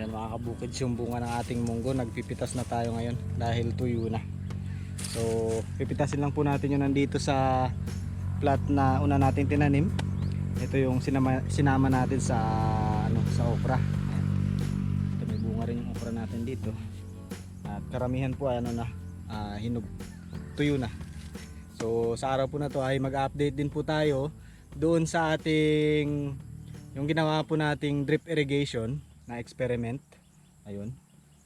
Yan mga kabukid yung bunga ng ating munggo. Nagpipitas na tayo ngayon dahil tuyo na. So pipitasin lang po natin yun nandito sa plat na una natin tinanim. Ito yung sinama, sinama natin sa ano sa okra. Ayan. Ito may bunga rin yung okra natin dito. At karamihan po ay ano na ah, hinog tuyo na. So sa araw po na to ay mag-update din po tayo doon sa ating yung ginawa po nating drip irrigation na experiment. Ayun.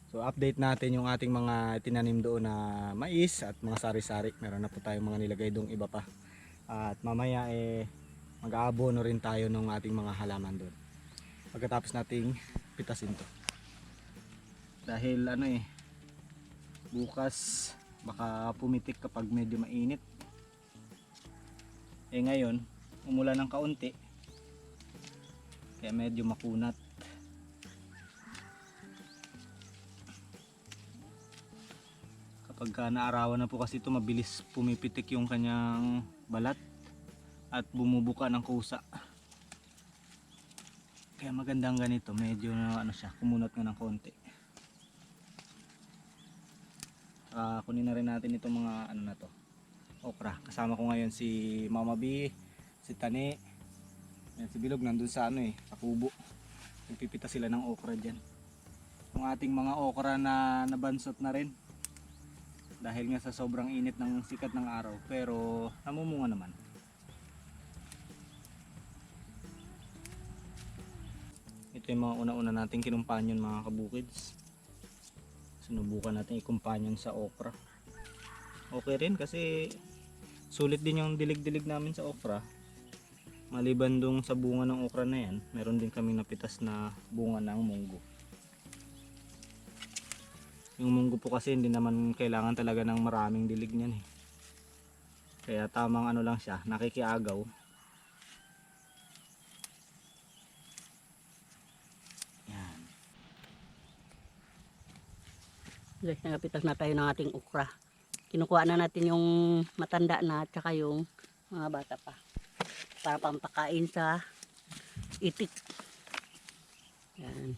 So update natin yung ating mga tinanim doon na mais at mga sari-sari. Meron na po tayong mga nilagay doong iba pa. At mamaya eh mag-aabono rin tayo ng ating mga halaman doon. Pagkatapos nating pitasin to. Dahil ano eh bukas baka pumitik kapag medyo mainit. Eh ngayon, umulan ng kaunti. Kaya medyo makunat. Kapag ka naarawan na po kasi ito, mabilis pumipitik yung kanyang balat at bumubuka ng kusa. Kaya magandang ganito, medyo na ano siya, kumunat nga ng konti. Ah, kunin na rin natin itong mga ano na to. Okra. Kasama ko ngayon si Mama B, si Tani, yan si Bilog nandun sa ano eh, sa kubo. Nagpipita sila ng okra diyan. Yung ating mga okra na nabansot na rin. Dahil nga sa sobrang init ng sikat ng araw, pero namumunga naman. Ito yung mga una-una nating kinumpanyon mga kabukids. Sinubukan natin i-companion sa okra. Okay rin kasi sulit din yung dilig-dilig namin sa okra. Maliban dong sa bunga ng okra na yan, meron din kami napitas na bunga ng munggo. Yung munggo po kasi hindi naman kailangan talaga ng maraming dilig niyan eh. Kaya tamang ano lang siya, nakikiagaw. Yan. Guys, nagapitas na tayo ng ating okra. Kinukuha na natin yung matanda na at saka yung mga bata pa. Para pampakain sa itik. Yan.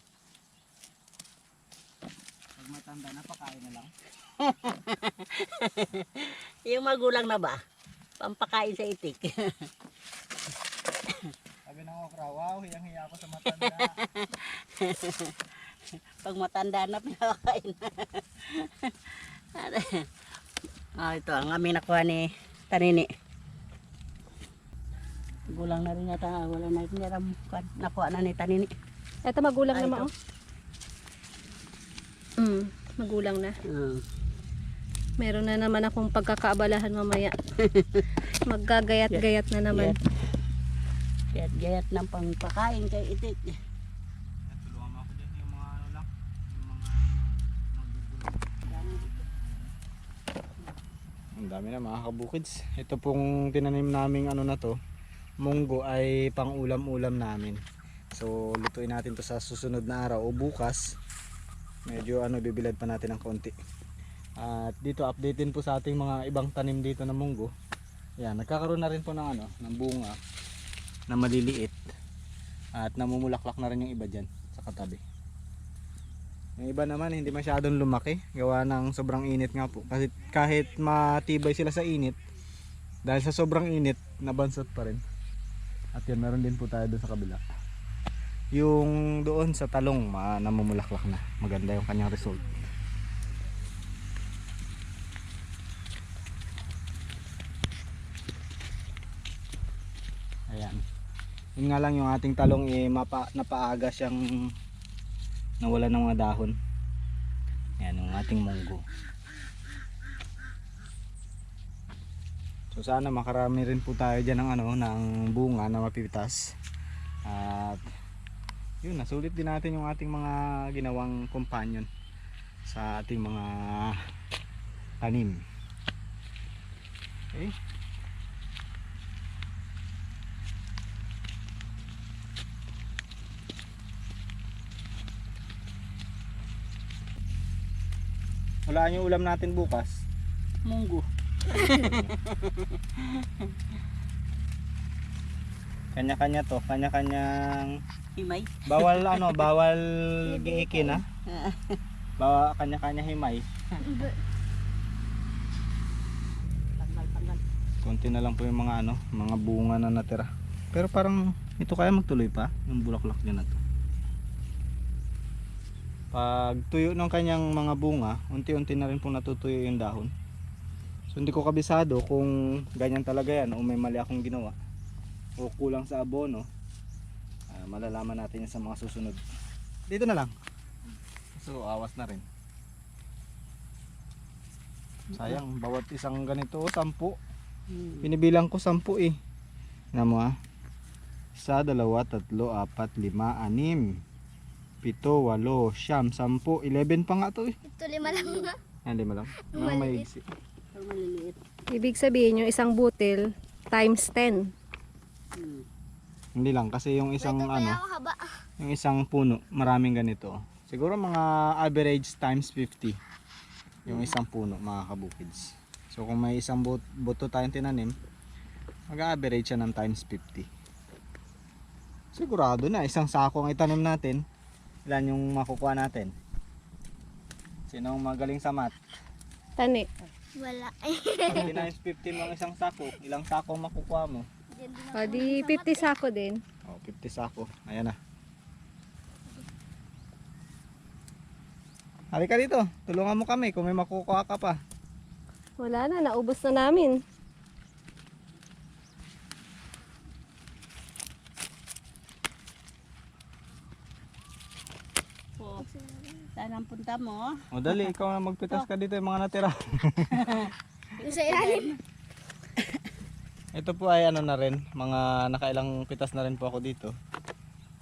Pag matanda na, pakain na lang. Yung magulang na ba? Pampakain sa itik. Sabi ng okra, wow, hiyang-hiya ako sa matanda. Pag matanda na, pinakain na. ah, ito ang aming nakuha ni Tanini. Gulang na rin yata. ah, Wala na rin yata nakuha na ni Tanini. Ito magulang Ay, na mao. Mm, magulang na. Ah. Meron na naman akong pagkakaabalahan mamaya. Maggagayat-gayat na naman. Gayat, gayat ng pangpakain kay itik. Ano. Ang dami na mga kabukids. Ito pong tinanim naming ano na to, munggo ay pang ulam-ulam namin. So lutuin natin to sa susunod na araw o bukas. Medyo ano bibilad pa natin ng konti. At dito update din po sa ating mga ibang tanim dito na munggo. Yan, nagkakaroon na rin po ng ano, ng bunga na maliliit. At namumulaklak na rin yung iba dyan sa katabi. Yung iba naman hindi masyadong lumaki. Gawa ng sobrang init nga po. Kasi kahit matibay sila sa init, dahil sa sobrang init, nabansot pa rin. At yan, meron din po tayo doon sa kabila. Yung doon sa talong, ma namumulaklak na. Maganda yung kanyang result. Ayan. Yun nga lang yung ating talong eh, mapa, napaaga siyang nawala ng mga dahon. Yan yung ating munggo. So sana makarami rin po tayo diyan ng ano ng bunga na mapipitas. At yun, nasulit din natin yung ating mga ginawang companion sa ating mga tanim. Okay? Wala yung ulam natin bukas. Munggo. Kanya-kanya to, kanya-kanyang Himay. Bawal ano, bawal giikin ha. Bawal kanya-kanya himay. Konti na lang po yung mga ano, mga bunga na natira. Pero parang ito kaya magtuloy pa, yung bulaklak din na to. Pag tuyo ng kanyang mga bunga, unti-unti na rin po natutuyo yung dahon. So hindi ko kabisado kung ganyan talaga yan o may mali akong ginawa o kulang sa abono. Ah, malalaman natin yan sa mga susunod. Dito na lang. So awas na rin. Sayang, bawat isang ganito, sampu. Hmm. Binibilang ko sampu eh. Nga mo ah. Isa, dalawa, tatlo, apat, lima, anim. Pito, walo, siyam, sampu, 11 pa nga to eh. Ito lima lang nga. Yan, lima lang. Mga. Pero maliliit. Ibig sabihin yung isang butil times 10. Hmm. Hindi lang kasi yung isang Ito ano, haba. yung isang puno, maraming ganito. Siguro mga average times 50 yung isang puno mga kabukids. So kung may isang but buto tayong tinanim, mag-average siya ng times 50. Sigurado na, isang sako ang itanim natin, ilan yung makukuha natin? Sino ang magaling sa math? Tani. Wala. 50 times 50 mo ang isang sako, ilang sako ang makukuha mo? O di 50 sako din. Oh, 50 sako. Ayan na. Halika dito. Tulungan mo kami kung may makukuha ka pa. Wala na, naubos na namin. So, saan ang punta mo? O dali, ikaw na magpitas ka dito yung mga natira. Yung sa ilalim. Ito po ay ano na rin, mga nakailang pitas na rin po ako dito.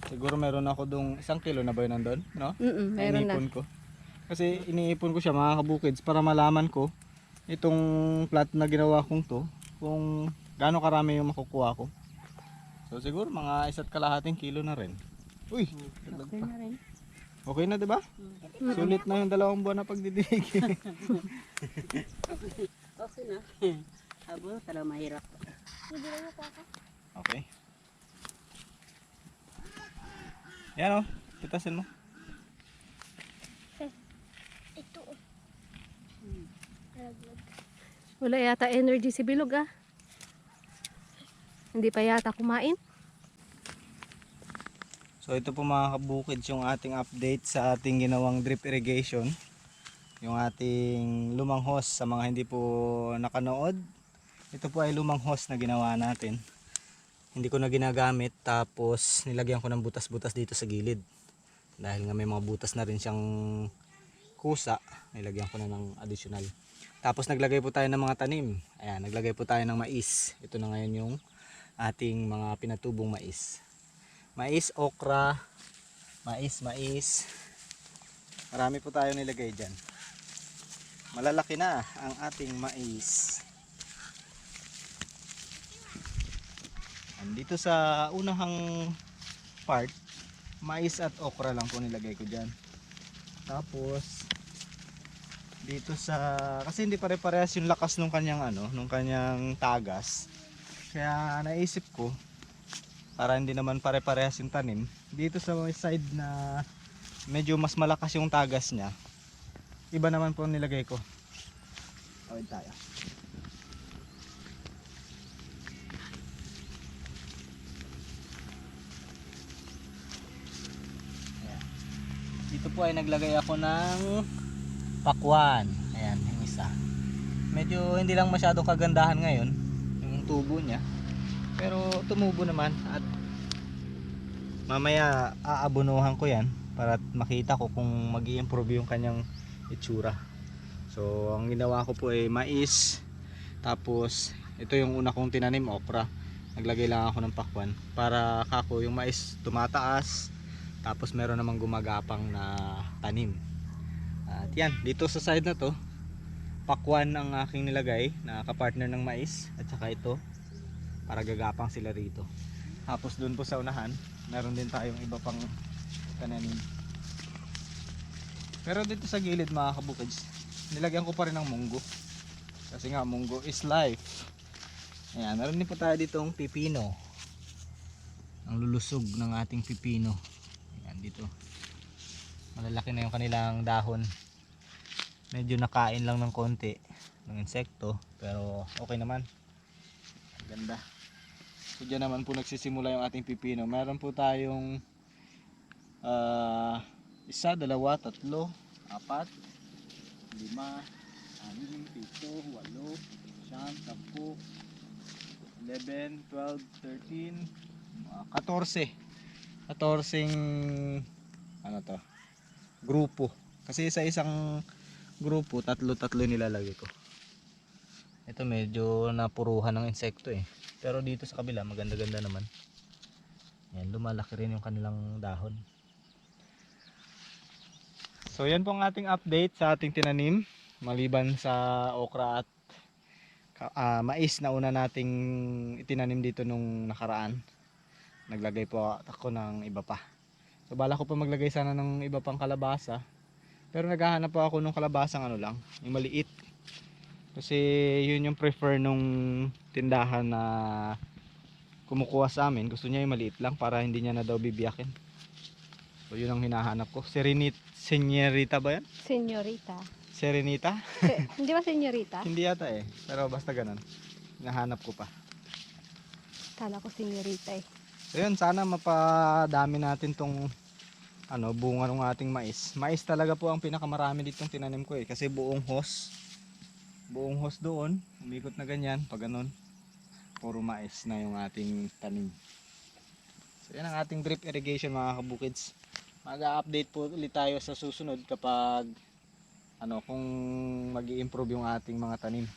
Siguro meron ako dong isang kilo na ba yun nandun? No? Mm meron na. Ko. Kasi iniipon ko siya mga kabukids para malaman ko itong plat na ginawa kong to kung gaano karami yung makukuha ko. So siguro mga isa't kalahating kilo na rin. Uy, Okay na rin. okay na 'di ba? Sulit na yung dalawang buwan na pagdidilig. Okay na. Abo, talaga mahirap. Hindi lang ako ako. okay. Yan oh, pitasin mo. Ito. Laglag. Wala yata energy si Bilog ah. Hindi pa yata kumain. So ito po mga kabukids yung ating update sa ating ginawang drip irrigation. Yung ating lumang hose sa mga hindi po nakanood. Ito po ay lumang hose na ginawa natin. Hindi ko na ginagamit tapos nilagyan ko ng butas-butas dito sa gilid. Dahil nga may mga butas na rin siyang kusa, nilagyan ko na ng additional. Tapos naglagay po tayo ng mga tanim. Ayan, naglagay po tayo ng mais. Ito na ngayon yung ating mga pinatubong mais mais, okra, mais, mais. Marami po tayo nilagay dyan. Malalaki na ang ating mais. Dito sa unahang part, mais at okra lang po nilagay ko dyan. Tapos, dito sa, kasi hindi pare-parehas yung lakas nung kanyang ano, nung kanyang tagas. Kaya naisip ko, para hindi naman pare-parehas yung tanim dito sa side na medyo mas malakas yung tagas niya iba naman po nilagay ko tawid tayo dito po ay naglagay ako ng pakwan. Ayan yung isa. Medyo hindi lang masyadong kagandahan ngayon yung tubo niya. Pero tumubo naman at mamaya aabonohan ko yan para makita ko kung mag improve yung kanyang itsura. So ang ginawa ko po ay mais. Tapos ito yung una kong tinanim okra. Naglagay lang ako ng pakwan para kako yung mais tumataas tapos meron namang gumagapang na tanim. At yan, dito sa side na to pakwan ang aking nilagay na kapartner ng mais at saka ito para gagapang sila rito. Tapos doon po sa unahan meron din tayong iba pang tananim pero dito sa gilid mga kabukids nilagyan ko pa rin ng munggo. Kasi nga munggo is life. Ayan meron din po tayo ditong pipino. Ang lulusog ng ating pipino. Ayan dito. Malalaki na yung kanilang dahon. Medyo nakain lang ng konti ng insekto pero okay naman. Ang Ganda. So dyan naman po nagsisimula yung ating pipino. Meron po tayong ah, isa, dalawa, tatlo, apat, lima, anim, pito, walo, siyam, sampu, 11, 12, 13, mga 14. 14 ano to? Grupo. Kasi sa isang grupo, tatlo-tatlo nilalagay ko. Ito medyo napuruhan ng insekto eh. Pero dito sa kabila, maganda-ganda naman. Yan, lumalaki rin yung kanilang dahon. So yan po ang ating update sa ating tinanim. Maliban sa okra at ah, mais na una nating itinanim dito nung nakaraan. Naglagay po ako ng iba pa. So bala ko pa maglagay sana ng iba pang kalabasa. Pero naghahanap po ako ng kalabasang ano lang, yung maliit. Kasi yun yung prefer nung tindahan na kumukuha sa amin. Gusto niya yung maliit lang para hindi niya na daw bibiyakin. So yun ang hinahanap ko. Serenit, senyorita ba yan? Senyorita. Serenita? Se- Hindi ba senyorita? Hindi yata eh. Pero basta ganun. Hinahanap ko pa. Kala ko senyorita eh. So yun, sana mapadami natin tong ano, bunga ng ating mais. Mais talaga po ang pinakamarami ditong tinanim ko eh. Kasi buong hos. Buong hos doon. Umikot na ganyan. Pag ganun. Puro mais na yung ating tanim. So yan ang ating drip irrigation mga kabukids. Mag-update po ulit tayo sa susunod kapag ano kung mag improve yung ating mga tanim.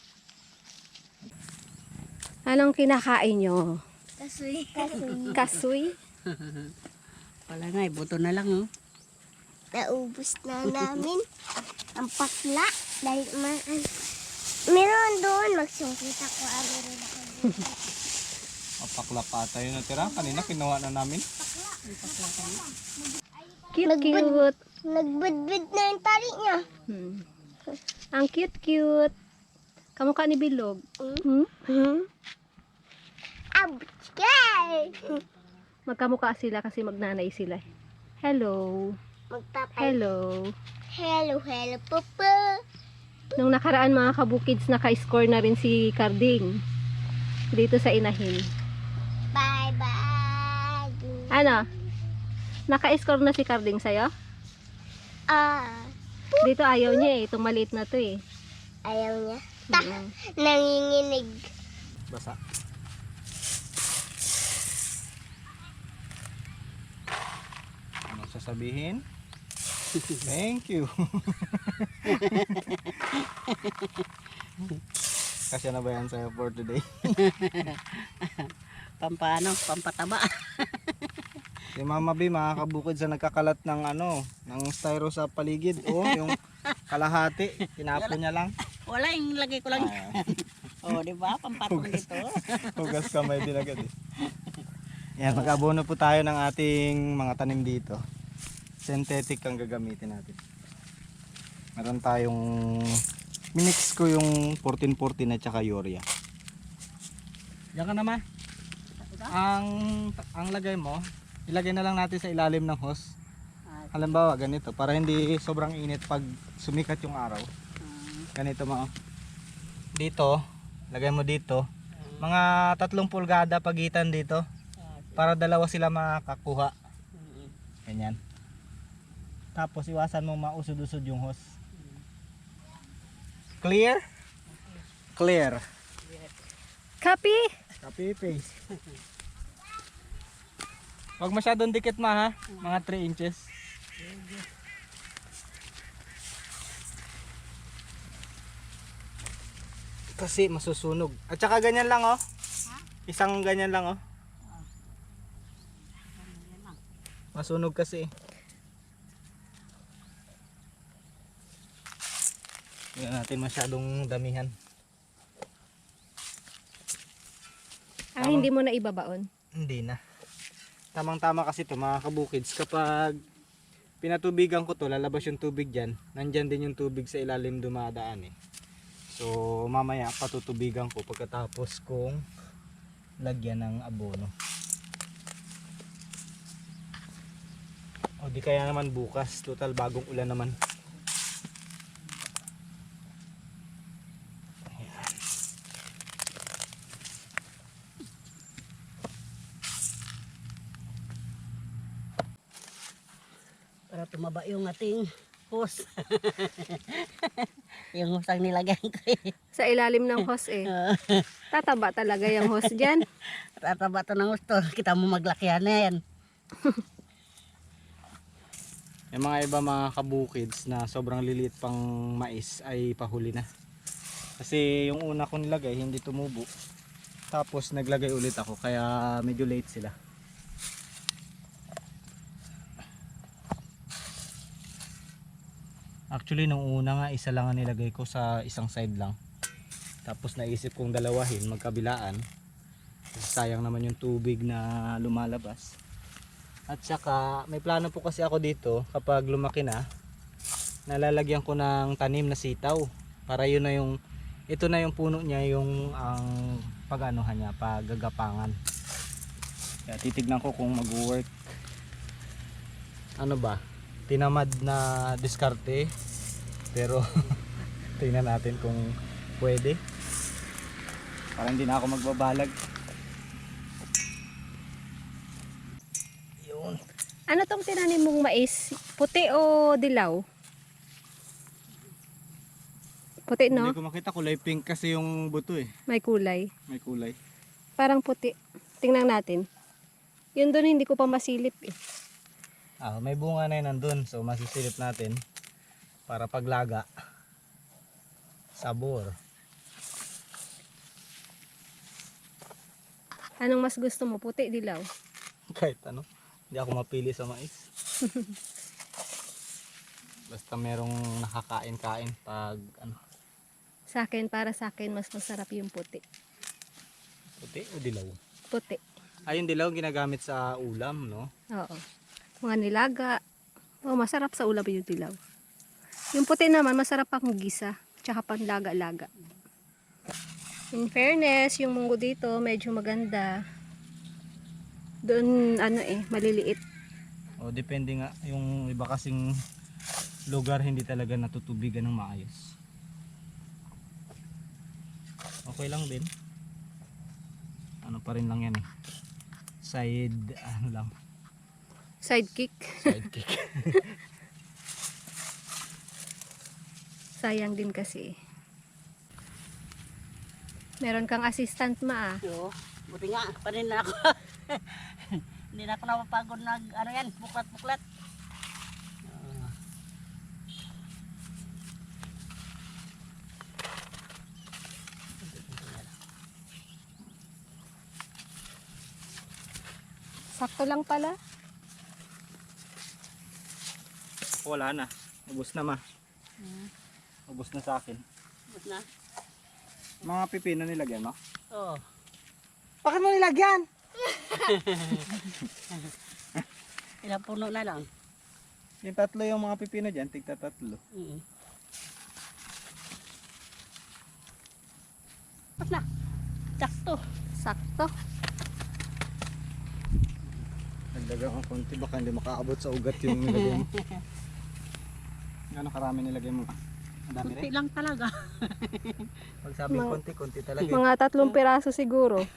Anong kinakain nyo? Kasoy. Kasoy. Kasoy? Wala nga, eh, buto na lang oh. Naubos na namin ang pakla. Dahil ma meron doon. Magsungkit ako. Ano rin ako dito. Mapakla pa tayo natira. Kanina kinuha na namin. Cute, cute. Nagbudbud na yung tali niya. Hmm. Ang cute, cute. Kamukha ni Bilog. Hmm? Hmm? Abskay! Magkamukha sila kasi magnanay sila. Hello. Magpapay. Hello. Hello, hello, papa. Nung nakaraan mga kabukids, naka-score na rin si Carding. Dito sa inahin. Bye-bye. Ano? Naka-score na si Carding sa'yo? Ah, Dito ayaw niya eh. Itong maliit na to eh. ayaw niya. Ta, Mm. nanginginig. Basa. Ano sasabihin? Thank you. Kasya na ba yan sa'yo for today? Pampano, pampataba. Si Mama B, makakabukid sa nagkakalat ng ano, ng styro sa paligid. Oh, yung kalahati, tinapon niya lang. Wala, yung lagay ko lang. Ah, oh, di ba? Pampatong dito. hugas kamay din agad eh. Yan, mag-abono po tayo ng ating mga tanim dito. Synthetic ang gagamitin natin. Meron tayong minix ko yung 1414 at saka urea. Yan ka naman. Ang ang lagay mo, ilagay na lang natin sa ilalim ng hose. Halimbawa ganito para hindi sobrang init pag sumikat yung araw. Ganito mo. oh. Dito, lagay mo dito. Mga tatlong pulgada pagitan dito para dalawa sila makakuha. Ganyan. Tapos iwasan mo mausod-usod yung hose. Clear? Clear. Copy? Copy paste. Huwag masyadong dikit ma ha. Mga 3 inches. Kasi masusunog. At saka ganyan lang oh. Isang ganyan lang oh. Masunog kasi. Hindi natin masyadong damihan. Ah, hindi mo na ibabaon. Hindi na. Tamang tama kasi to mga kabukids kapag pinatubigan ko to lalabas yung tubig dyan nandyan din yung tubig sa ilalim dumadaan eh. So mamaya patutubigan ko pagkatapos kong lagyan ng abono. O di kaya naman bukas. Total bagong ulan naman. Tumaba yung ating hose. yung hose ang nilagyan ko eh. Sa ilalim ng hose eh. Tataba talaga yung hose dyan. Tataba to ng gusto. Kita mo maglakyan na yan. Yung mga iba mga kabukids na sobrang liliit pang mais ay pahuli na. Kasi yung una ko nilagay hindi tumubo. Tapos naglagay ulit ako kaya medyo late sila. Actually nung una nga isa lang ang nilagay ko sa isang side lang. Tapos naisip kong dalawahin magkabilaan. Kasi sayang naman yung tubig na lumalabas. At saka may plano po kasi ako dito kapag lumaki na nalalagyan ko ng tanim na sitaw para yun na yung ito na yung puno niya yung ang pag-anuhan niya, paggagapangan. Kaya titignan ko kung mag-work. Ano ba? Tinamad na diskarte. Pero tingnan natin kung pwede. Para hindi na ako magbabalag. Yun. Ano tong tinanim mong mais? Puti o dilaw? Puti no? Hindi ko makita kulay pink kasi yung buto eh. May kulay. May kulay. Parang puti. Tingnan natin. Yun doon hindi ko pa masilip eh. Ah, may bunga na yun nandun. So masisilip natin para paglaga. Sabor. Anong mas gusto mo? Puti, dilaw? Kahit ano. Hindi ako mapili sa mais. Basta merong nakakain-kain pag ano, Sa akin, para sa akin, mas masarap yung puti. puti o dilaw. Puti. Ay, yung dilaw ginagamit sa ulam, no? Oo. Mga nilaga. Oh, masarap sa ulam yung dilaw. Yung puti naman, masarap pang gisa. Tsaka panlaga-laga. In fairness, yung munggo dito, medyo maganda. Doon, ano eh, maliliit. O depende nga yung iba kasing lugar hindi talaga natutubigan ng maayos. Okay lang din. Ano pa rin lang yan eh. Side ano lang, Sidekick. sidekick. Sayang din kasi. Meron kang assistant ma ah. So, buti nga, panin na ako. Hindi na ako napapagod nag, ano yan, buklat-buklat. Sakto lang pala. Wala na. Ubus na ma. Ubus na sa akin. Ubus na. Mga pipino nilagyan mo? Oo. Bakit mo nilagyan? Ilang puno na lang. Yung tatlo yung mga pipino dyan, tigta tatlo. Mm. Tapos na. Sakto. Sakto. Nagdagang ang konti, baka hindi makaabot sa ugat yung nilagay mo. Gano'ng karami nilagay mo? Ang dami Kunti rin. lang talaga. Pag sabing Mga- konti, konti talaga. Mga tatlong piraso siguro.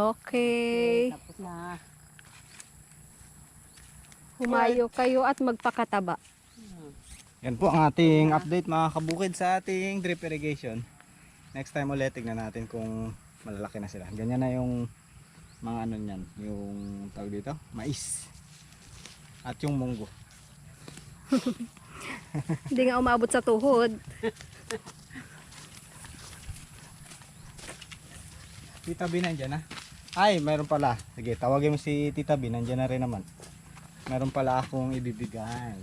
Okay. Tapos na. Humayo kayo at magpakataba. Yan po ang ating update mga kabukid sa ating drip irrigation. Next time ulit, tignan natin kung malalaki na sila. Ganyan na yung mga ano niyan, yung tawag dito, mais. At yung munggo. Hindi nga umabot sa tuhod. Tita B nandyan na. Ay, mayroon pala. Sige, tawagin mo si Tita B, nandyan na rin naman. Meron pala akong ibibigay.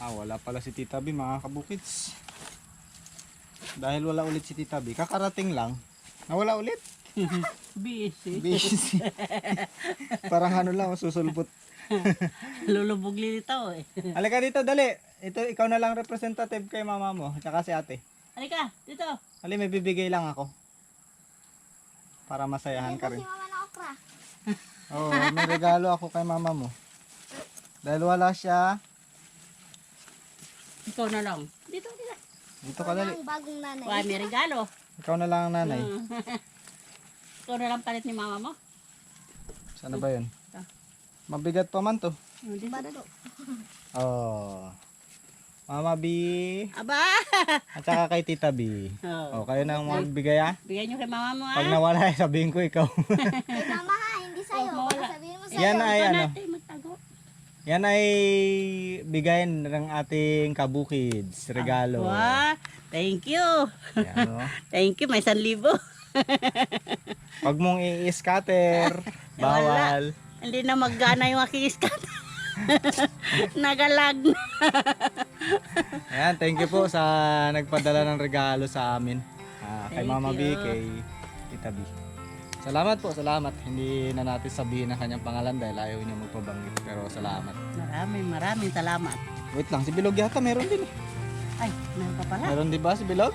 Ah, wala pala si Tita B mga kabukids. Dahil wala ulit si Tita B, kakarating lang. Nawala ulit. Busy. Busy. Parang ano lang, susulpot. Lulubog lilitaw eh. Halika dito, dali. ito ikaw na lang representative kay mama mo, tsaka si ate. Halika, dito. Ali, may bibigay lang ako. Para masayahan ka rin. Si mama na okra. Oo, may regalo ako kay mama mo. Dahil wala siya, Ikaw na lang. Dito, ka dali. Bagong nanay. Why, may regalo. Ikaw na lang ang nanay. Ikaw na lang palit ni mama mo. Sana ba yun? Mabigat pa man to. Oh, dito, dito. Oh. Mama B. Aba! At saka kay Tita B. Oh. Oh, kayo na ang magbigay ah. Bigyan nyo kay mama mo, Pag ah. nawala, sabihin ko ikaw. Kay mama ha, hindi sa'yo. Oh. Baka sabihin mo sa'yo. Yan ay Ito ano. natin. Yan ay bigayin ng ating kabukids. Regalo. Wow, thank you. Yan. Thank you, may 1,000. Pag mong i-scatter, bawal. Hindi na maggana yung aking iskat. Nagalag na. Ayan, thank you po sa nagpadala ng regalo sa amin. Ah, kay Mama B, you. kay Tita B. Salamat po, salamat. Hindi na natin sabihin ang kanyang pangalan dahil ayaw niya magpabanggit. Pero salamat. Maraming maraming salamat. Wait lang, si Bilog yata meron din eh. Ay, meron pa pala. Meron di ba si Bilog?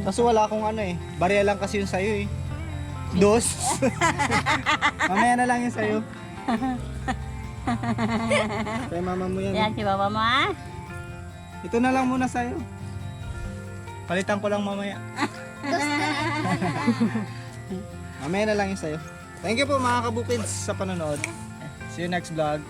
Kaso wala akong ano eh. Barya lang kasi yung sayo eh. Dos. Mamaya na lang yung sayo. Kay mama mo yan. Yan si mama mo ah. Ito na lang muna sa'yo. Palitan ko lang mamaya. mamaya na lang yung sa'yo. Thank you po mga kabukids sa panonood. See you next vlog.